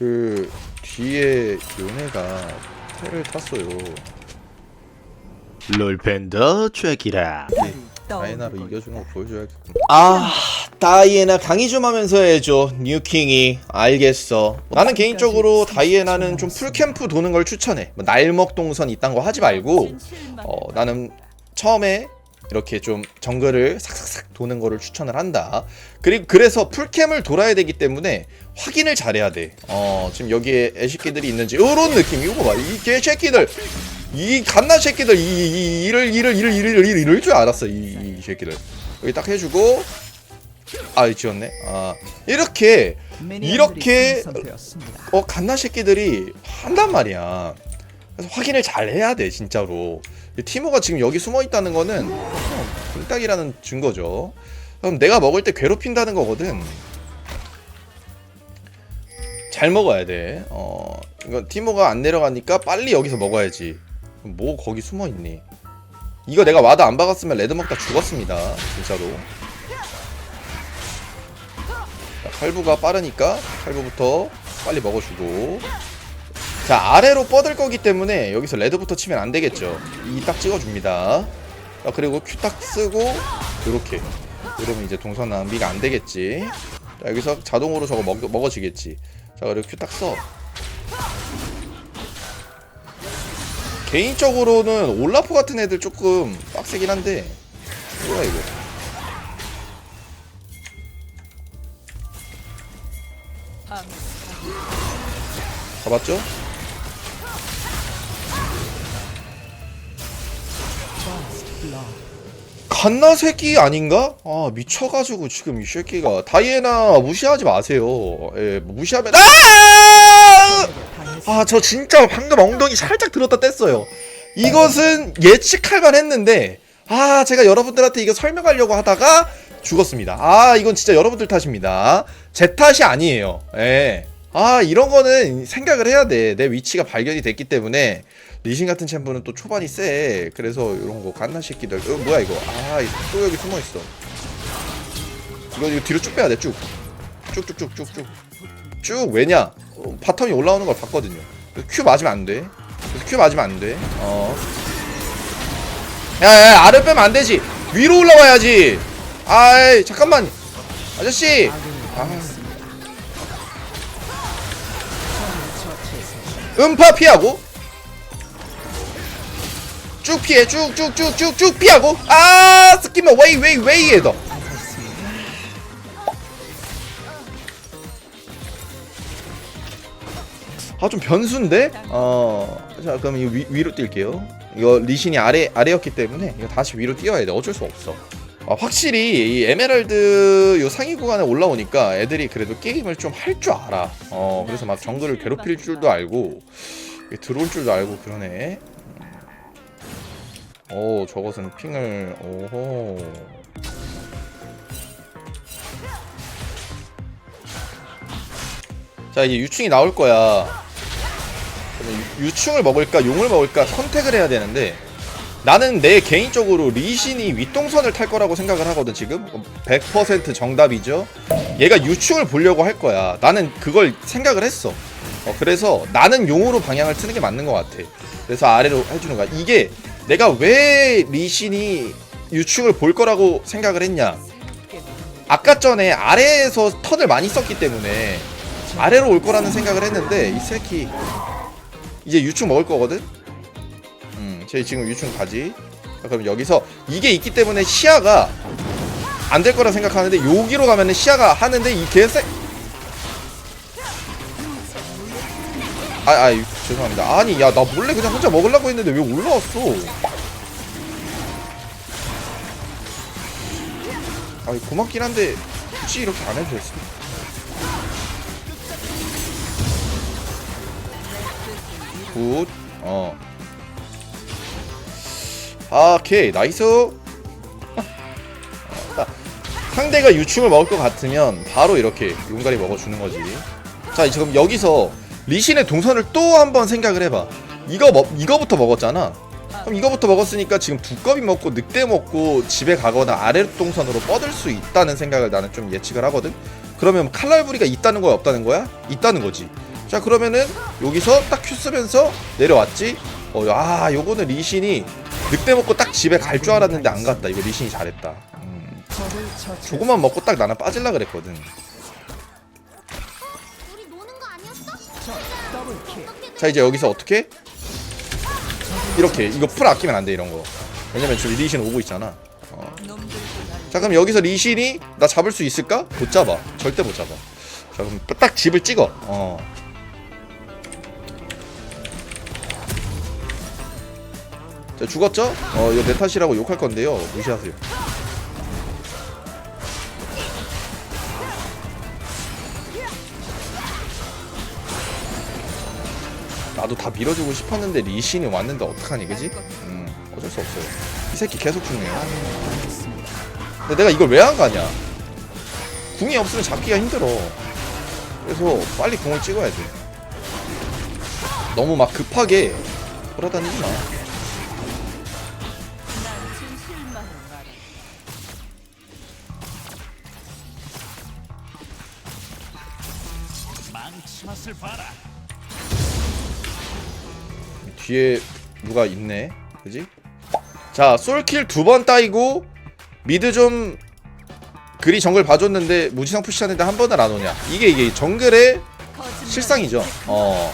그 뒤에 요네가 텔을 탔어요. 롤팬더 트랙이라. 다이나로 이겨주는 거 보여줘야겠군. 아 다이애나 강의 좀 하면서 해줘 뉴킹이. 알겠어. 나는 개인적으로 다이애나는 좀 풀캠프 도는 걸 추천해. 뭐 날먹 동선 이딴 거 하지 말고. 어, 나는 처음에 이렇게 좀 정글을 삭삭삭 도는 거를 추천을 한다. 그리고 그래서 풀캠을 돌아야 되기 때문에 확인을 잘해야 돼. 어, 지금 여기에 애새끼들이 있는지 이런 느낌 이거 봐 이 개새끼들 이 갓나 새끼들 이, 이 이를 이를 이를 이를 이를 이럴 줄 알았어 이, 이 새끼들. 여기 딱 해주고. 아 지웠네. 아 이렇게 이렇게 어 갓나 새끼들이 한단 말이야. 그래서 확인을 잘 해야 돼 진짜로 티모가 지금 여기 숨어 있다는 거는 어, 불닭이라는 증거죠. 그럼 내가 먹을 때 괴롭힌다는 거거든. 잘 먹어야 돼. 어, 이거 티모가 안 내려가니까 빨리 여기서 먹어야지. 뭐 거기 숨어 있니? 이거 내가 와드 안 박았으면 레드 먹다 죽었습니다. 진짜로. 자, 칼부가 빠르니까 칼부부터 빨리 먹어주고 자 아래로 뻗을 거기 때문에 여기서 레드부터 치면 안 되겠죠. 이 딱 찍어줍니다. 자, 그리고 큐 딱 쓰고 요렇게. 이러면 이제 동선 낭비가 안 되겠지. 자, 여기서 자동으로 저거 먹, 먹어지겠지. 자 그리고 큐 딱 써. 개인적으로는 올라프 같은 애들 조금 빡세긴 한데. 뭐야 이거? 잡았죠? 갓나 새끼 아닌가? 아 미쳐가지고 지금 이 새끼가 다이애나 무시하지 마세요. 예, 뭐 무시하면 아! 아저 진짜 방금 엉덩이 살짝 들었다 뗐어요. 이것은 예측할 만했는데 아 제가 여러분들한테 이거 설명하려고 하다가 죽었습니다. 아 이건 진짜 여러분들 탓입니다. 제 탓이 아니에요. 예. 아 이런 거는 생각을 해야 돼. 내 위치가 발견이 됐기 때문에 리신 같은 챔프는 또 초반이 세. 그래서 이런 거 갓나 새끼들. 어, 뭐야 이거? 아 또 여기 숨어 있어. 이거 이거 뒤로 쭉 빼야 돼 쭉. 쭉쭉쭉쭉쭉. 쭉 왜냐? 어, 바텀이 올라오는 걸 봤거든요. 큐 맞으면 안 돼. 큐 맞으면 안 돼. 어. 야 야 아래 빼면 안 되지. 위로 올라와야지. 아이 잠깐만. 아저씨. 아. 음파 피하고 쭉 피해 쭉 쭉 쭉 쭉 쭉 피하고 아 스키면 웨이 웨이 웨이에 더 아 좀 변수인데? 어. 자 그럼 이거 위, 위로 뛸게요. 이거 리신이 아래 아래였기 때문에 이거 다시 위로 뛰어야 돼. 어쩔 수 없어. 아, 확실히 이 에메랄드 요 상위 구간에 올라오니까 애들이 그래도 게임을 좀 할 줄 알아. 어 그래서 막 정글을 괴롭힐 줄도 알고 들어올 줄도 알고 그러네. 오 저것은 핑을 오호. 자 이제 유충이 나올 거야. 유충을 먹을까 용을 먹을까 선택을 해야 되는데 나는 내 개인적으로 리신이 윗동선을 탈 거라고 생각을 하거든 지금. 100% 정답이죠. 얘가 유충을 보려고 할 거야. 나는 그걸 생각을 했어. 어, 그래서 나는 용으로 방향을 트는 게 맞는 것 같아. 그래서 아래로 해주는 거야. 이게 내가 왜 리신이 유충을 볼 거라고 생각을 했냐 아까 전에 아래에서 턴을 많이 썼기 때문에 아래로 올 거라는 생각을 했는데 이 새끼 이제 유충 먹을 거거든 음, 제 지금 유충 가지. 자, 그럼 여기서 이게 있기 때문에 시야가 안 될 거라 생각하는데 여기로 가면은 시야가 하는데 이 개새 아, 아, 죄송합니다. 아니, 야, 나 몰래 그냥 혼자 먹으려고 했는데 왜 올라왔어? 아, 고맙긴 한데 굳이 이렇게 안 해도 됐어. 굿, 어. 아, 오케이. 나이스. 어, 자, 상대가 유충을 먹을 것 같으면 바로 이렇게 용가리 먹어주는 거지. 자 지금 여기서 리신의 동선을 또 한번 생각을 해봐. 이거 먹 이거부터 먹었잖아 그럼 이거부터 먹었으니까 지금 두꺼비 먹고 늑대 먹고 집에 가거나 아래 동선으로 뻗을 수 있다는 생각을 나는 좀 예측을 하거든. 그러면 칼날부리가 있다는 거야 없다는 거야? 있다는 거지. 자 그러면은 여기서 딱 큐 쓰면서 내려왔지? 어, 아 요거는 리신이 늑대 먹고 딱 집에 갈 줄 알았는데 안 갔다. 이거 리신이 잘했다. 음, 조금만 먹고 딱 나는 빠질라 그랬거든? 자 이제 여기서 어떻게 이렇게 이거 풀 아끼면 안 돼 이런 거 왜냐면 지금 리신 오고 있잖아 어. 자 그럼 여기서 리신이 나 잡을 수 있을까? 못 잡아 절대 못 잡아 자 그럼 딱 집을 찍어 어. 자 죽었죠? 어 이거 내 탓이라고 욕할 건데요 무시하세요 나도 다 밀어주고 싶었는데 리신이 왔는데 어떡하니 그지? 음 어쩔 수 없어요. 이 새끼 계속 죽네요. 근데 내가 이걸 왜 안 가냐? 궁이 없으면 잡기가 힘들어. 그래서 빨리 궁을 찍어야 돼. 너무 막 급하게 돌아다니지 마 뒤에 누가 있네. 그지? 자 솔킬 두 번 따이고 미드 좀 그리 정글 봐줬는데 무지성 푸시하는데 한 번을 안 오냐. 이게 이게 정글의 실상이죠. 어.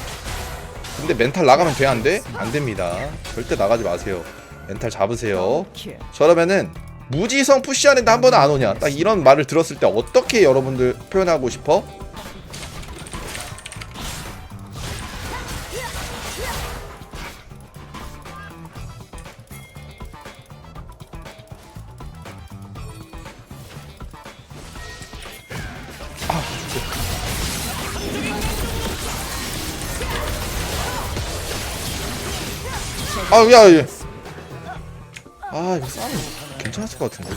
근데 멘탈 나가면 돼 안 돼? 안 됩니다. 절대 나가지 마세요. 멘탈 잡으세요. 저러면은 무지성 푸시하는데 한 번은 안 오냐. 딱 이런 말을 들었을 때 어떻게 여러분들 표현하고 싶어? 아, 야, 야. 아, 이거 싸움 괜찮았을 것 같은데.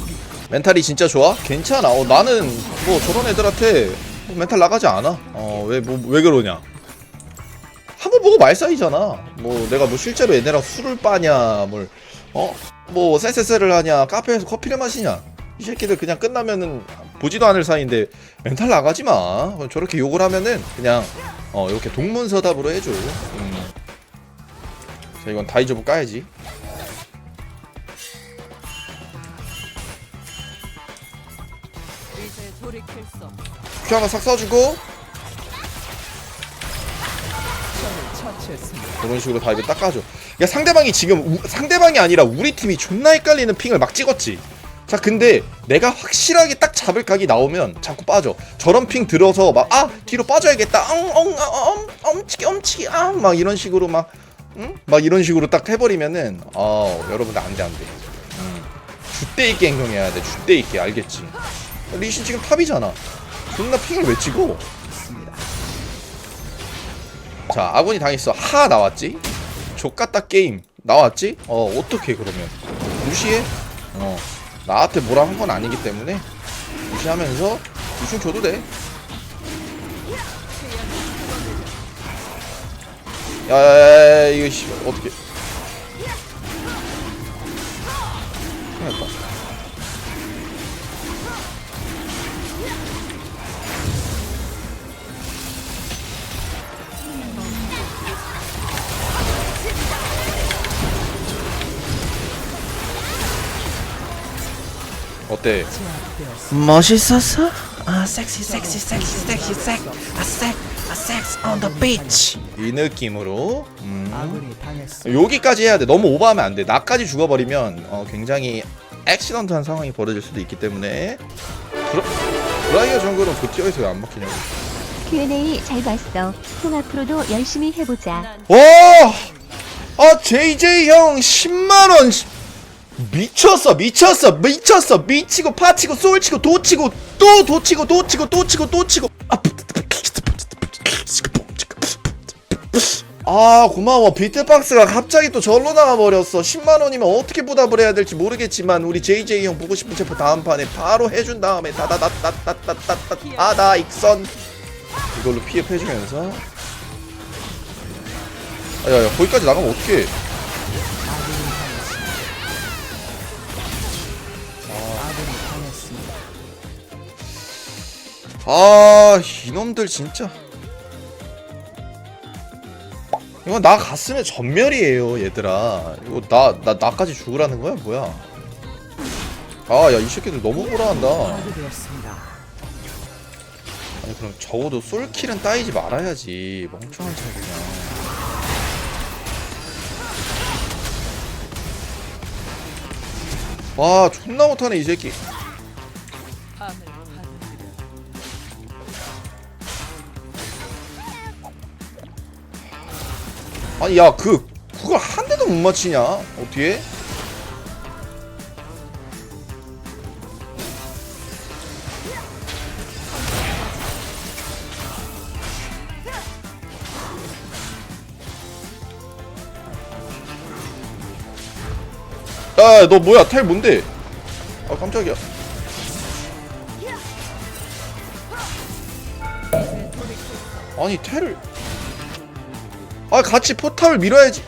멘탈이 진짜 좋아? 괜찮아. 어, 나는 뭐 저런 애들한테 뭐 멘탈 나가지 않아. 어, 왜, 뭐, 왜 그러냐. 한 번 보고 말싸이잖아. 뭐, 내가 뭐 실제로 얘네랑 술을 빠냐, 뭘, 어? 뭐, 쎄쎄쎄를 하냐, 카페에서 커피를 마시냐. 이 새끼들 그냥 끝나면은 보지도 않을 사이인데 멘탈 나가지 마. 저렇게 욕을 하면은 그냥, 어, 이렇게 동문서답으로 해줘. 음. 자 이건 다이저브 까야지. 큐 하나 싹 써주고. 그런 식으로 다이브 닦아줘. 야 상대방이 지금 우- 상대방이 아니라 우리 팀이 존나 헷갈리는 핑을 막 찍었지. 자 근데 내가 확실하게 딱 잡을 각이 나오면 자꾸 빠져. 저런 핑 들어서 막 아 뒤로 빠져야겠다. 엉엉 엄 엄치기 엄치기 아 막 이런 식으로 막 응? 막 이런 식으로 딱 해버리면은 어 여러분들 안돼 안돼. 음. 줏대 있게 행동해야 돼 줏대 있게 알겠지? 리신 지금 탑이잖아. 존나 핑을 왜 찍어? 자 아군이 당했어. 하 나왔지? 족같다 게임. 나왔지? 어 어떻게 그러면. 무시해? 어. 나한테 뭐라 한 건 아니기 때문에 무시하면서 유충 줘도 돼 야야야 이거 씨 어떻게 큰일 났다. 어때 멋있었어? 아 섹시 섹시 섹시 섹시 섹, 아 섹, 아 섹스 on the beach. 이 느낌으로 음. 아군이. 여기까지 해야 돼. 너무 오버하면 안 돼. 나까지 죽어버리면 어, 굉장히 액시던트한 상황이 벌어질 수도 있기 때문에 브라, 브라이어 정글은 그 티어에서 왜 안 먹히냐고. Q&A 잘 봤어. 통 앞으로도 열심히 해보자. 와! 아 JJ 형 10만 원 미쳤어 미쳤어 미쳤어 미치고 파치고 쏠치고 도치고 또 도치고 도치고 도치고 또 치고 아 고마워 비트박스가 갑자기 또 절로 나와버렸어 10만원이면 어떻게 보답을 해야 될지 모르겠지만 우리 JJ 형 보고 싶은 체포 다음 판에 바로 해준 다음에 다다다다다다다다 아다 익선 이걸로 피업 해주면서 야야 거기까지 나가면 어떡해. 아 이놈들 진짜 이거 나 갔으면 전멸이에요 얘들아. 이거 나 나 나까지 죽으라는 거야? 뭐야? 아 야 이 새끼들 너무 불안한다. 아니 그럼 적어도 솔킬은 따이지 말아야지. 멍청한 척 그냥 와 존나 못하네 이 새끼 아니 야 그 그걸 한 대도 못 맞히냐? 어떻게? 야너 뭐야? 텔 뭔데? 아 깜짝이야. 아니 텔을 아 같이 포탑을 밀어야지.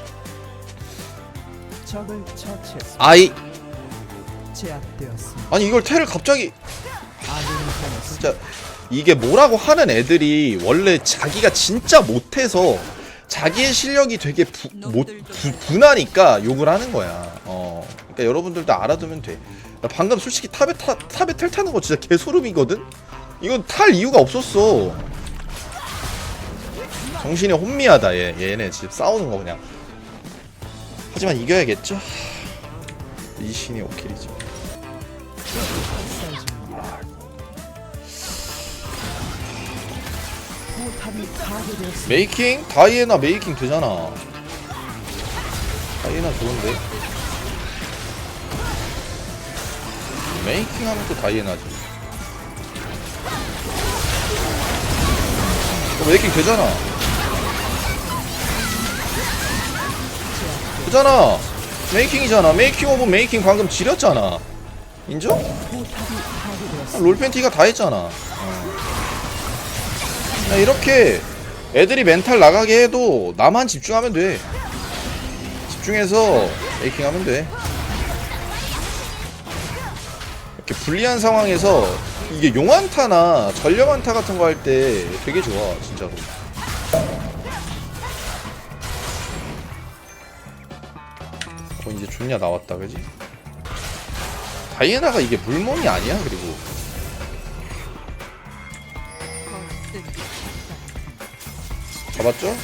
적을 처치했습니다. 아이. 제압되었습니다. 아니 이걸 텔을 갑자기. 아군이 당했습니다. 진짜 이게 뭐라고 하는 애들이 원래 자기가 진짜 못해서 자기의 실력이 되게 부, 못, 부, 분하니까 욕을 하는 거야. 어. 그러니까 여러분들도 알아두면 돼. 나 방금 솔직히 탑에 타, 탑에 텔 타는 거 진짜 개소름이거든? 이건 탈 이유가 없었어 정신이 혼미하다. 얘 얘네 집 싸우는 거 그냥. 하지만 이겨야겠죠? 이 신이 오킬이죠 포탑이 파괴되었습니다. 메이킹? 다이애나 메이킹 되잖아. 다이애나 좋은데? 메이킹 하면 또 다이애나지. 어, 메이킹 되잖아 되잖아 메이킹이잖아 메이킹 오브 메이킹 방금 지렸잖아 인정? 아, 롤팬티가 다 했잖아 어. 야, 이렇게 애들이 멘탈 나가게 해도 나만 집중하면 돼. 집중해서 메이킹하면 돼. 이렇게 불리한 상황에서 이게 용안타나 전령안타 같은 거 할 때 되게 좋아, 진짜로. 어, 이제 존냐 나왔다, 그지? 다이애나가 이게 물몸이 아니야, 그리고. 잡았죠?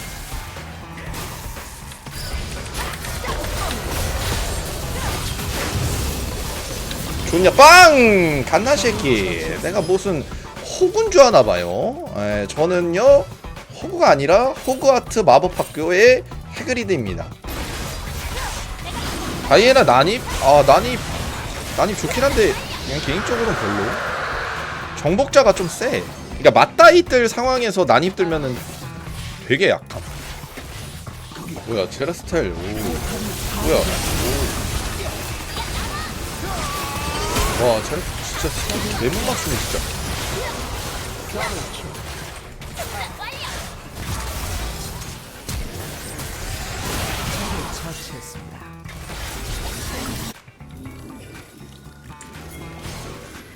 좋냐 빵! 갓나 새끼 내가 무슨 호구인 줄 아나 봐요 에, 저는요 호구가 아니라 호그와트 마법학교의 해그리드입니다 다이애나 난입? 아 난입. 난입 좋긴 한데 그냥 개인적으로는 별로. 정복자가 좀 세. 그러니까 맞다이 뜰 상황에서 난입 들면은 되게 약함. 뭐야 제라스타일. 오. 뭐야. 오. 와 제라 진짜 내못 맞추네 진짜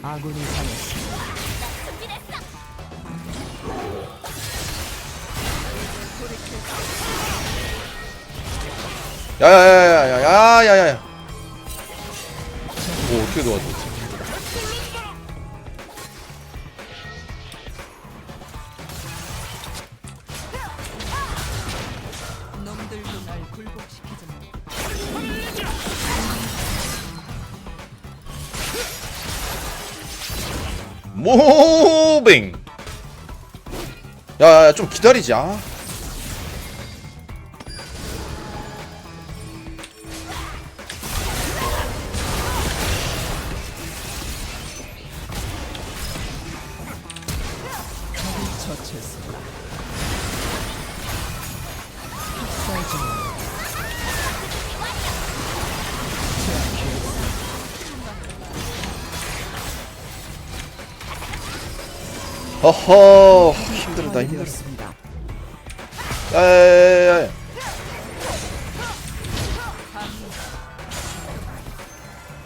아군이 당했습니다. 야야야야야야야야 뭐 어떻게 도와줘 모빙 야야야 좀 기다리자 어허 힘들다 힘들어. 야야야야야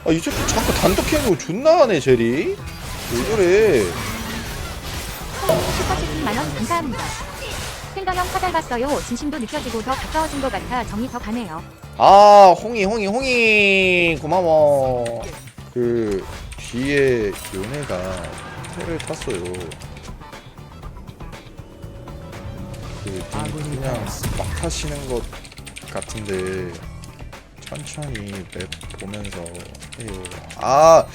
아이 새끼 자꾸 단독 행동 존나 하네 제리 왜 저래 슈퍼채팅 만원 감사합니다. 힐더형 화잘 봤어요. 진심도 느껴지고 더 가까워진 것 같아 정이 더 가네요. 아 홍이 홍이 홍이 고마워 그 뒤에 요네가 텔을 탔어요. 그 그냥. 막 타시는 것 같은데 천천히 맵 보면서 해요. 아,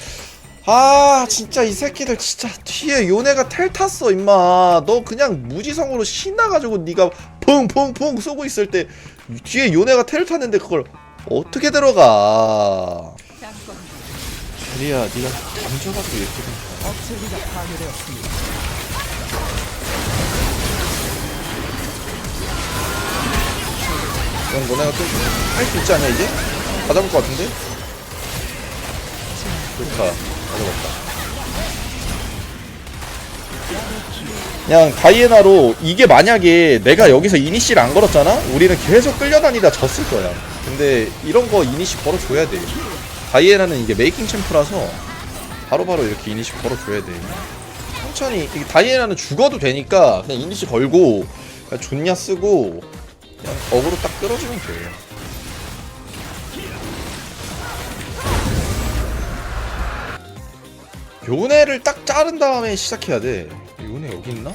아, 진짜 이 새끼들 진짜 뒤에 요네가 텔 탔어, 임마. 너 그냥 무지성으로 신나가지고 네가 퐁퐁퐁 쏘고 있을 때 뒤에 요네가 텔 탔는데 그걸 어떻게 들어가? 제리야, 네가 던져가지고 이렇게 된 거야. 이건 너네가 좀할 수 있지 않냐 이제? 다 잡을 것 같은데? 좋다, 다 잡았다. 그냥 다이애나로 이게 만약에 내가 여기서 이니시를 안 걸었잖아? 우리는 계속 끌려다니다 졌을 거야. 근데 이런 거 이니시 걸어줘야 돼. 다이애나는 이게 메이킹 챔프라서 바로바로 이렇게 이니시 걸어줘야 돼. 천천히 다이애나는 죽어도 되니까 그냥 이니시 걸고 그냥 존냐 쓰고 어그로 딱 끌어주면 돼. 요네를 딱 자른 다음에 시작해야 돼. 요네 여기 있나?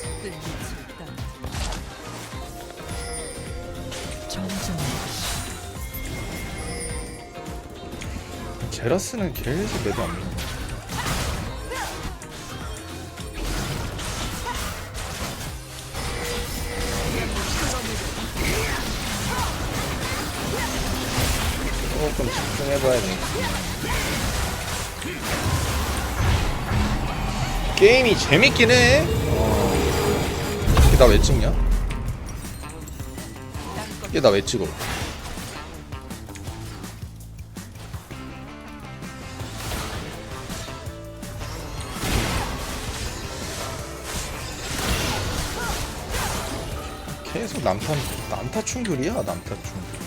짓들 미칠 따 정정 제라스는 계속 매도 안 돼. 해봐야 돼. 게임이 재밌긴 해. 이게 나 왜 찍냐? 이게 나 왜 찍어? 계속 남타 남타 충돌이야 남타 충돌.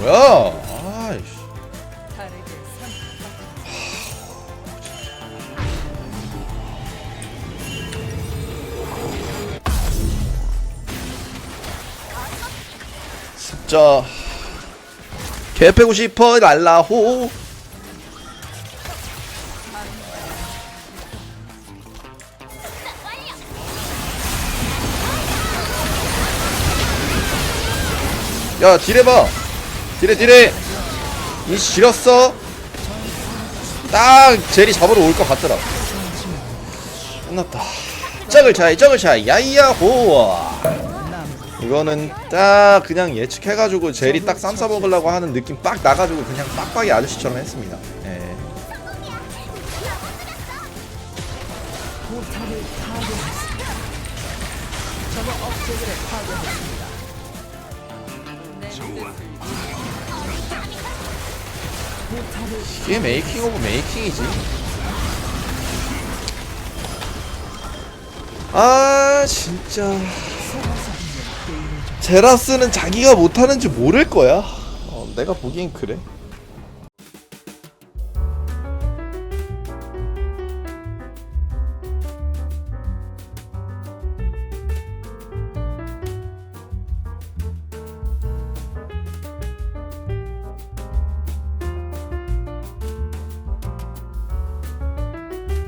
뭐야? 아이씨. 진짜 개 패고 싶어 랄라호. 야 딜해봐. 딜해 딜해. 이 지렸어. 딱 제리 잡으러 올 것 같더라 끝났다. 짝을 차이 짝을 차이. 야이야호 이거는 딱 그냥 예측해가지고 제리 딱쌈 싸 먹으려고 하는 느낌 빡 나가지고 그냥 빡빡이 아저씨처럼 했습니다. 예. 적어 업체들을 파괴했습니다. 이게 메이킹 오브 메이킹이지. 아 진짜. 제라스는 자기가 못하는지 모를 거야. 어, 내가 보기엔 그래